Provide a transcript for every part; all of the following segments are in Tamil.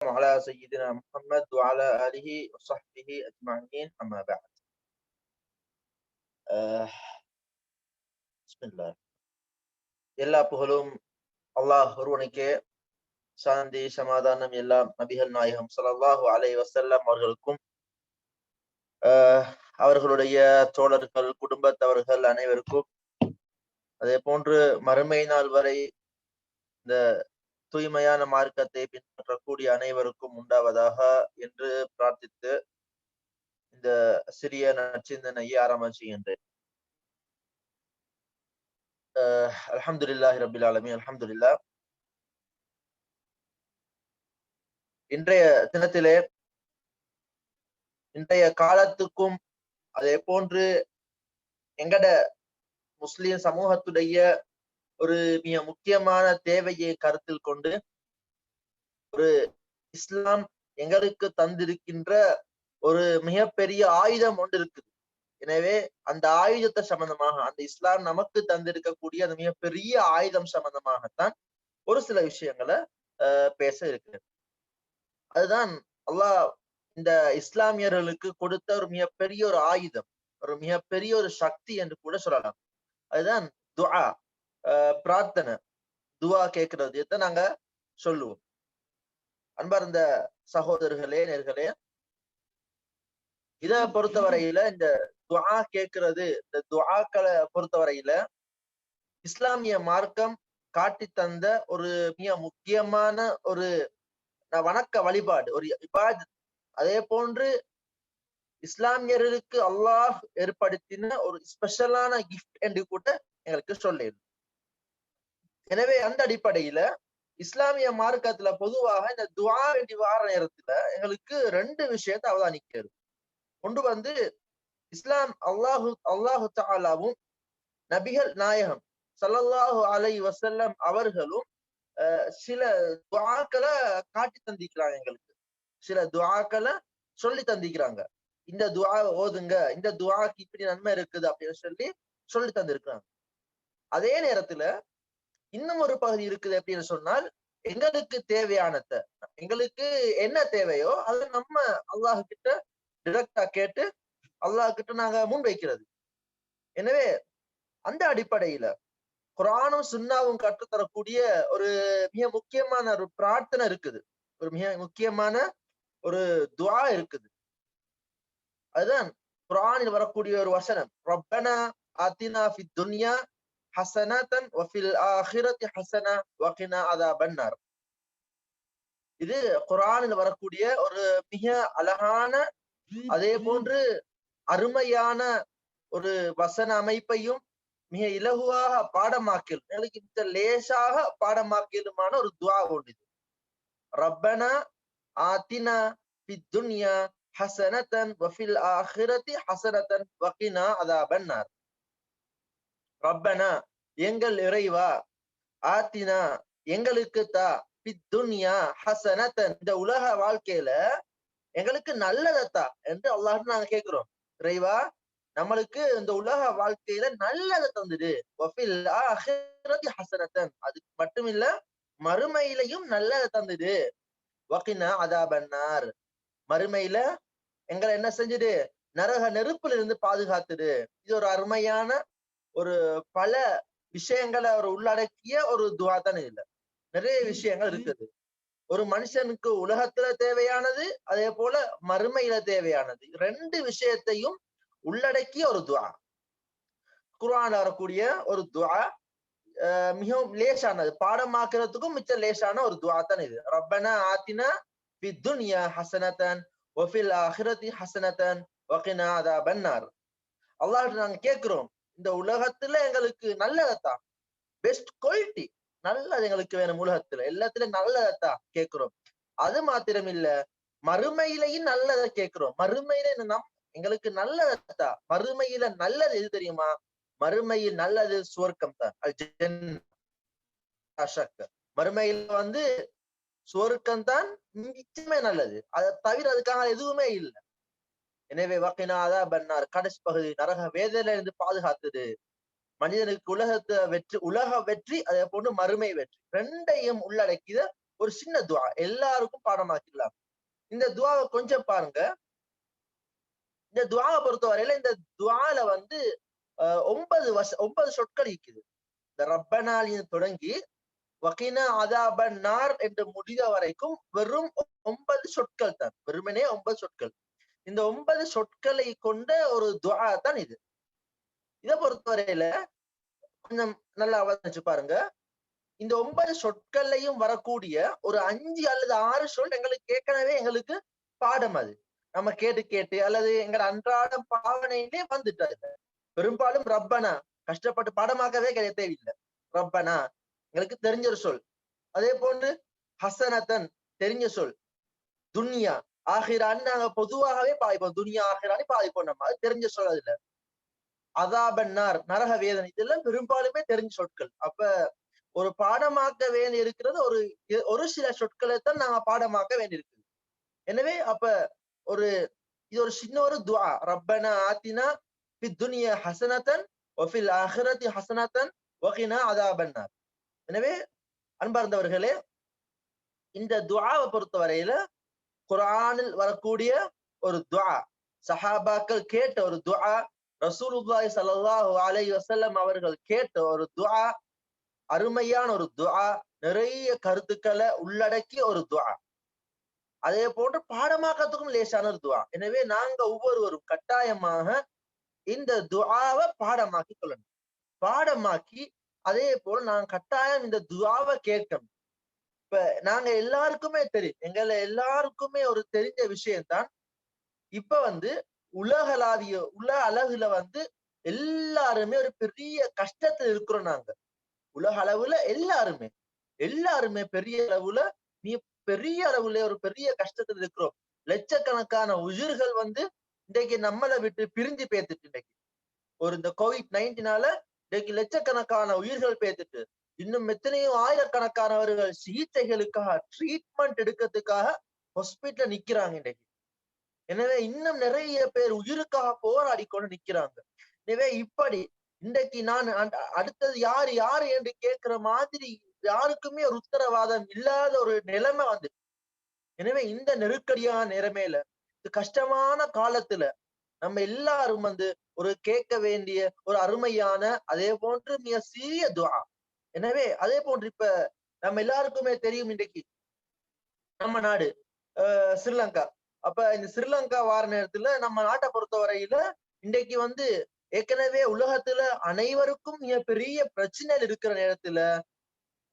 على سيدنا محمد وعلى آله وصحبه أجمعين أما بعد آه، بسم الله எல்லா புகழும் அல்லாஹ் ஒருவனுக்கே சாந்தி சமாதானம் எல்லாம் நபிகள் நாயகம் ஸல்லல்லாஹு அலைஹி வஸல்லம் அவர்களுக்கும் ஆஹ் அவர்களுடைய தோழர்கள் குடும்பத்தவர்கள் அனைவருக்கும் அதே போன்று மறுமை நாள் வரை இந்த தூய்மையான மார்க்கத்தை பின்பற்றக்கூடிய அனைவருக்கும் உண்டாவதாக என்று பிரார்த்தித்து இந்த சிறிய நச்சிந்தனையை ஆரம்பிச்சுகின்றேன். அலமதுல்லாஹி ரபில் ஆலமி அலமதுல்லா இன்றைய தினத்திலே இன்றைய காலத்துக்கும் அதே போன்று எங்கட முஸ்லிம் சமூகத்துடைய ஒரு மிக முக்கியமான தேவையை கருத்தில் கொண்டு ஒரு இஸ்லாம் எங்களுக்கு தந்திருக்கின்ற ஒரு மிகப்பெரிய ஆயுதம் ஒன்று இருக்குது. எனவே அந்த ஆயுதத்தை சம்பந்தமாக அந்த இஸ்லாம் நமக்கு தந்திருக்கக்கூடிய அந்த மிகப்பெரிய ஆயுதம் சம்பந்தமாகத்தான் ஒரு சில விஷயங்களை பேச இருக்கு அதுதான் அல்லாஹ் இந்த இஸ்லாமியர்களுக்கு கொடுத்த ஒரு மிகப்பெரிய ஒரு ஆயுதம் ஒரு மிகப்பெரிய ஒரு சக்தி என்று கூட சொல்லலாம். அதுதான் துஆ. பிரார்த்தனை துவா கேட்கறது. இதை நாங்க சொல்லுவோம். அன்பார்ந்த சகோதரர்களே நேர்களே இத பொறுத்தவரையில இந்த துவா கேட்கறது இந்த துவாக்களை பொறுத்தவரையில இஸ்லாமிய மார்க்கம் காட்டி தந்த ஒரு மிக முக்கியமான ஒரு வணக்க வழிபாடு ஒரு இபாத் அதே போன்று இஸ்லாமியர்களுக்கு அல்லாஹ் ஏற்படுத்தின ஒரு ஸ்பெஷலான கிஃப்ட் என்று கூட எங்களுக்கு சொல்லிடு எனவே அந்த அடிப்படையில இஸ்லாமிய மார்க்கத்துல பொதுவாக இந்த துவா வேண்டி வார நேரத்துல எங்களுக்கு ரெண்டு விஷயத்தை அவதானிக்கிறது ஒன்று வந்து இஸ்லாம் அல்லாஹு அல்லாஹு தாலாவும் நபிகள் நாயகம் சல்லல்லாஹு அலை வசல்லம் அவர்களும் சில துவாக்களை காட்டி தந்திக்கிறாங்க எங்களுக்கு. சில துவாக்களை சொல்லி தந்திக்கிறாங்க. இந்த துவா ஓதுங்க இந்த துவாக்கு இப்படி நன்மை இருக்குது அப்படின்னு சொல்லி சொல்லி தந்திருக்கிறாங்க. அதே நேரத்துல இன்னும் ஒரு பகுதி இருக்குது அப்படின்னு சொன்னால் எங்களுக்கு தேவையானத எங்களுக்கு என்ன தேவையோ அதை நம்ம அல்லாஹ் கிட்ட டிரெக்டா கேட்டு அல்லாஹ் கிட்ட நாங்க முன் வைக்கிறது எனவே அந்த அடிப்படையில குரானும் சுண்ணாவும் கற்றுத்தரக்கூடிய ஒரு மிக முக்கியமான ஒரு பிரார்த்தனை இருக்குது. ஒரு மிக முக்கியமான ஒரு துவா இருக்குது. அதுதான் குரானில் வரக்கூடிய ஒரு வசனம். ரப்பனா அத்தினா பி துன்யா ஹசனத்தன் வஃபில் ஆஹிரத்தி ஹசனா வகினா அதா பன்னார் இது குரானில் வரக்கூடிய ஒரு மிக அழகான அதே போன்று அருமையான ஒரு வசன அமைப்பையும் மிக இலகுவாக பாடமாக்கல் எனக்கு இந்த லேசாக பாடமாக்கலுமான ஒரு துவா ஒன்று இது. ரப்பனா ஆத்தினா பித்துன்யா துன்யா ஹசனத்தன் வஃபில் ஆஹிரத்தி ஹசனத்தன் வகினா அதா பன்னார் ரப்பனா எங்கள் இறைவா ஆத்தினா எங்களுக்கு தா பித்துன்யா ஹசனத்தன் இந்த உலக வாழ்க்கையில எங்களுக்கு நல்லதத்தா என்று அல்லாஹ் நாங்க கேட்கிறோம் இறைவா நம்மளுக்கு இந்த உலக வாழ்க்கையில நல்லதை தந்துடு. ஹசனத்தன். அது மட்டும் இல்ல மறுமையிலையும் நல்லதை தந்துடு. வக்கினா அதா பண்ணார் மறுமையில எங்களை என்ன செஞ்சுடு? நரக நெருப்புல இருந்து பாதுகாத்துடு. இது ஒரு அருமையான ஒரு பல விஷயங்களை அவர் உள்ளடக்கிய ஒரு துவா தான் இதுல. நிறைய விஷயங்கள் இருக்குது. ஒரு மனுஷனுக்கு உலகத்துல தேவையானது அதே போல மறுமையில தேவையானது. ரெண்டு விஷயத்தையும் உள்ளடக்கிய ஒரு துவா. குர்ஆன்ல வரக்கூடிய ஒரு துவா மிகவும் லேசானது. பாடமாக்குறதுக்கும் மிச்சம் லேசான ஒரு துவா தான் இது. ரப்பனா ஆத்தினா ஃபி துன்யா ஹசனத்தன் ஒஃபில் ஆஹிரதி ஹசனத்தன் வகினா அதா பன்னார் அல்லாஹ் நாங்க கேட்கிறோம் இந்த உலகத்துல எங்களுக்கு நல்லதத்தா பெஸ்ட் குவாலிட்டி நல்லது எங்களுக்கு வேணும் உலகத்துல. எல்லாத்துலயும் நல்லதத்தா கேட்கிறோம். அது மாத்திரம் இல்ல மறுமையிலையும் நல்லதை கேட்கிறோம். மறுமையில நம் எங்களுக்கு நல்லதா மறுமையில நல்லது எது தெரியுமா? மறுமையில் நல்லது சுவர்க்கம் தான். மறுமையில வந்து சுவர்க்கம் தான் நிச்சயமே நல்லது. அதை தவிர அதுக்காக எதுவுமே இல்லை. எனவே வக்கினாதா பன்னார். கடைசி பகுதி நரக வேதனையில இருந்து பாதுகாத்தது. மனிதனுக்கு உலகத்தை வெற்றி உலக வெற்றி அதே போன்று மறுமை வெற்றி. ரெண்டையும் உள்ளடக்கிய ஒரு சின்ன துவா. எல்லாருக்கும் பாடமாக்கிடலாம். இந்த துவாவை கொஞ்சம் பாருங்க. இந்த துவாவை பொறுத்தவரையில இந்த துவால வந்து அஹ், ஒன்பது வருஷ ஒன்பது சொற்கள் இருக்குது. இந்த ரப்பனாலின்னு தொடங்கி வகினா அதாபன் நார் என்று முடிந்த வரைக்கும் வெறும் ஒன்பது சொற்கள் தான். வெறுமனே ஒன்பது சொற்கள். இந்த ஒன்பது சொற்களை கொண்ட ஒரு துவா தான் இது. இதை பொறுத்தவரையில கொஞ்சம் நல்லா அவதானிச்சு பாருங்க. இந்த ஒன்பது சொற்கள்லையும் வரக்கூடிய ஒரு அஞ்சு அல்லது ஆறு சொல் எங்களுக்கு ஏற்கனவே எங்களுக்கு பாடம் அது. நம்ம கேட்டு கேட்டு அல்லது எங்க அன்றாட பாவனையிலே வந்துட்டாரு பெரும்பாலும் ரப்பனா கஷ்டப்பட்டு பாடமாக்கவே கிடையாது தேவையில்லை. ரப்பனா எங்களுக்கு தெரிஞ்ச ஒரு சொல். அதே போன்று ஹசனத்தன் தெரிஞ்ச சொல். துன்யா ஆகிரான்னு நாங்க பொதுவாகவே பாதிப்போம். துனியா ஆகிரான்னு பாதிப்போம் நம்ம. அது தெரிஞ்ச சொல் அதுல அதாபன்னார் நரக வேதனை. இதெல்லாம் பெரும்பாலுமே தெரிஞ்ச சொற்கள். அப்ப ஒரு பாடமாக்க வேண்டி இருக்கிறது ஒரு ஒரு சில சொற்களை தான் நாங்க பாடமாக்க வேண்டி இருக்குது. எனவே அப்ப ஒரு இது ஒரு சின்ன ஒரு துவா. ரப்பனா ஆத்தினா பி துனிய ஹசனத்தன் ஒஃபில் ஆஹிரத்தி ஹசனத்தன் வகினா அதாபன்னார் எனவே அன்பார்ந்தவர்களே இந்த துவாவை பொறுத்தவரையில குரானில் வரக்கூடிய ஒரு துவா சஹாபாக்கள் கேட்ட ஒரு துவா ரசூலுல்லாய் சல்லாஹு அலை வசல்லம் அவர்கள் கேட்ட ஒரு துவா அருமையான ஒரு துவா நிறைய கருத்துக்களை உள்ளடக்கிய ஒரு துவா அதே போன்று பாடமாக்கத்துக்கும் லேசான ஒரு துவா எனவே நாங்க ஒவ்வொருவரும் கட்டாயமாக இந்த துவாவை பாடமாக்கி கொள்ளணும் பாடமாக்கி அதே போல நான் கட்டாயம் இந்த துவாவை கேட்கணும் இப்ப நாங்க எல்லாருக்குமே தெரியும் எங்களை எல்லாருக்குமே ஒரு தெரிஞ்ச விஷயம்தான் இப்ப வந்து உலகளாவிய உல அளவுல வந்து எல்லாருமே ஒரு பெரிய கஷ்டத்துல இருக்கிறோம் நாங்க. உலக அளவுல எல்லாருமே எல்லாருமே பெரிய அளவுல நீ பெரிய அளவுல ஒரு பெரிய கஷ்டத்துல இருக்கிறோம். லட்சக்கணக்கான உயிர்கள் வந்து இன்றைக்கு நம்மளை விட்டு பிரிஞ்சு பேத்துட்டு இன்னைக்கு ஒரு இந்த கோவிட் நைன்டீனால இன்னைக்கு லட்சக்கணக்கான உயிர்கள் பேத்துட்டு இன்னும் எத்தனையோ ஆயிரக்கணக்கானவர்கள் சிகிச்சைகளுக்காக ட்ரீட்மெண்ட் எடுக்கிறதுக்காக ஹாஸ்பிட்டல்ல நிக்கிறாங்க இன்னைக்கு எனவே இன்னும் நிறைய பேர் உயிருக்காக போராடி கொண்டு நிக்கிறாங்க. எனவே இப்படி இன்றைக்கு நான் அடுத்தது யாரு யாரு என்று கேட்கிற மாதிரி யாருக்குமே ஒரு உத்தரவாதம் இல்லாத ஒரு நிலைமை வந்து. எனவே இந்த நெருக்கடியான நிலைமையில இது கஷ்டமான காலத்துல நம்ம எல்லாரும் வந்து ஒரு கேட்க வேண்டிய ஒரு அருமையான அதே போன்று மிக சிறிய துவா. எனவே அதே போன்று இப்ப நம்ம எல்லாருக்குமே தெரியும் இன்றைக்கு நம்ம நாடு ஸ்ரீலங்கா அப்ப இந்த ஸ்ரீலங்கா வார நேரத்துல நம்ம நாட்டை பொறுத்தவரையில இன்றைக்கு வந்து ஏற்கனவே உலகத்துல அனைவருக்கும் மிக பெரிய பிரச்சனை இருக்கிற நேரத்துல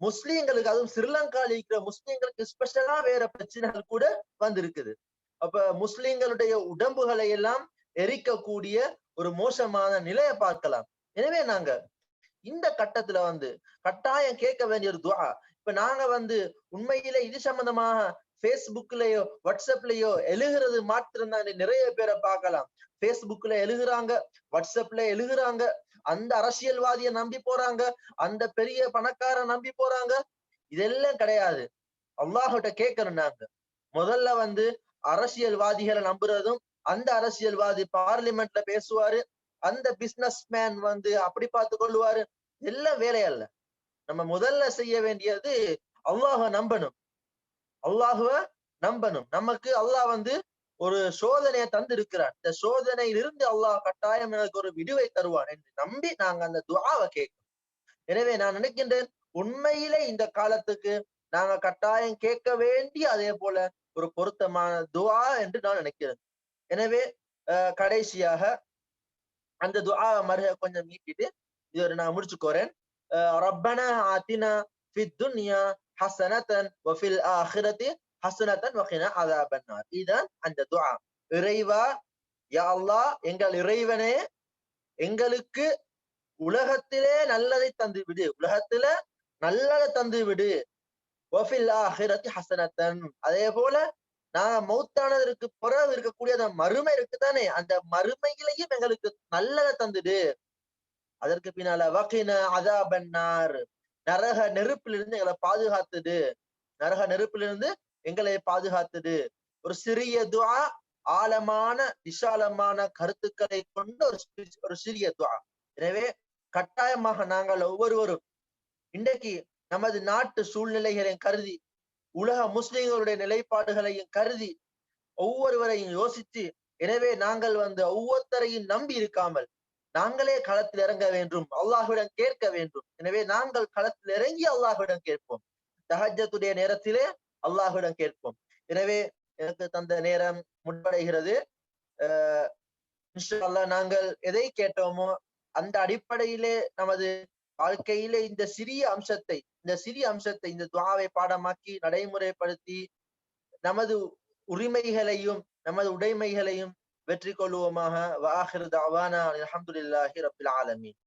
முஸ்லீம்களுக்கு அதுவும் ஸ்ரீலங்கால இருக்கிற முஸ்லீம்களுக்கு ஸ்பெஷலா வேற பிரச்சனைகள் கூட வந்திருக்குது. அப்ப முஸ்லீம்களுடைய உடம்புகளை எல்லாம் எரிக்கக்கூடிய ஒரு மோசமான நிலையை பார்க்கலாம். எனவே நாங்க இந்த கட்டத்துல வந்து கட்டாயம் கேட்க வேண்டிய ஒரு துவா. இப்ப நாங்க வந்து உண்மையில இது சம்பந்தமாக பேஸ்புக்லயோ வாட்ஸ்அப்லயோ எழுகிறது மாத்திரம் நிறைய பேரை பார்க்கலாம். பேஸ்புக்ல எழுகிறாங்க வாட்ஸ்அப்ல எழுகிறாங்க அந்த அரசியல்வாதிய நம்பி போறாங்க அந்த பெரிய பணக்கார நம்பி போறாங்க. இதெல்லாம் கிடையாது. அல்லாஹிட்ட கேட்கணும் நாங்க. முதல்ல வந்து அரசியல்வாதிகளை நம்புறதும் அந்த அரசியல்வாதி பார்லிமெண்ட்ல பேசுவாரு அந்த பிசினஸ் மேன் வந்து அப்படி பார்த்து கொள்ளுவாரு. எல்லாம் வேலையல்ல நம்ம முதல்ல செய்ய வேண்டியது அல்லாஹ நம்பணும். அல்லாஹுவ நம்பணும். நமக்கு அல்லாஹ் வந்து ஒரு சோதனையை தந்து இருக்கிறான் இந்த சோதனையிலிருந்து அல்லாஹ் கட்டாயம் எனக்கு ஒரு விடுவை தருவான் என்று நம்பி நாங்க அந்த துவாவை கேட்கணும் எனவே நான் நினைக்கின்றேன் உண்மையிலே இந்த காலத்துக்கு நாங்க கட்டாயம் கேட்க வேண்டிய அதே போல ஒரு பொருத்தமான துவா என்று நான் நினைக்கிறேன். எனவே அஹ், கடைசியாக அந்த துஆ மறுக கொஞ்சம் நீட்டிட்டு இது ஒரு நான் முடிச்சுக்கோறேன் ரப்பனா ஆத்தினா ஃபித் துன்யா ஹசனத்தன் வஃபில் ஆஹிரத்தி ஹசனத்தன் வகினா அதாபன்னார் இதுதான் அந்த துஆ. இறைவா யா அல்லாஹ் எங்கள் இறைவனே எங்களுக்கு உலகத்திலே நல்லதை தந்து விடு. உலகத்துல நல்லதை தந்து விடு. ஹசனத்தன். அதே போல நான் மௌத்தானதற்கு பிறகு இருக்கக்கூடிய அந்த மறுமை இருக்குதானே? அந்த மறுமையிலையும் எங்களுக்கு நல்லதை தந்துடு. அதற்கு பின்னால வகின அதாபன்னார் நரக நெருப்பிலிருந்து எங்களை பாதுகாத்துடு நரக நெருப்பிலிருந்து எங்களை பாதுகாத்துடு ஒரு சிறிய துவா ஆழமான விசாலமான கருத்துக்களை கொண்ட ஒரு ஒரு சிறிய துவா. எனவே கட்டாயமாக நாங்கள் ஒவ்வொருவரும் இன்றைக்கு நமது நாட்டு சூழ்நிலைகளை கருதி உலக முஸ்லிம்களுடைய நிலைப்பாடுகளையும் கருதி ஒவ்வொருவரையும் யோசித்து எனவே நாங்கள் வந்து ஒவ்வொருத்தரையும் நம்பி இருக்காமல் நாங்களே களத்தில் இறங்க வேண்டும் அல்லாஹ்விடம் கேட்க வேண்டும். எனவே நாங்கள் களத்தில் இறங்கி அல்லாஹ்விடம் கேட்போம். தஹஜத்துடைய நேரத்திலே அல்லாஹ்விடம் கேட்போம். எனவே எனக்கு தந்த நேரம் முன்படைகிறது. அஹ் அல்லாஹ் நாங்கள் எதை கேட்டோமோ அந்த அடிப்படையிலே நமது வாழ்க்கையிலே இந்த சிறிய அம்சத்தை இந்த சிறிய அம்சத்தை இந்த துவாவை பாடமாக்கி நடைமுறைப்படுத்தி நமது உரிமைகளையும் நமது உடைமைகளையும் வெற்றி கொள்வோமாக வாஹிர் தாவானா அலமதுல்லாஹி ரபில் ஆலமீன்.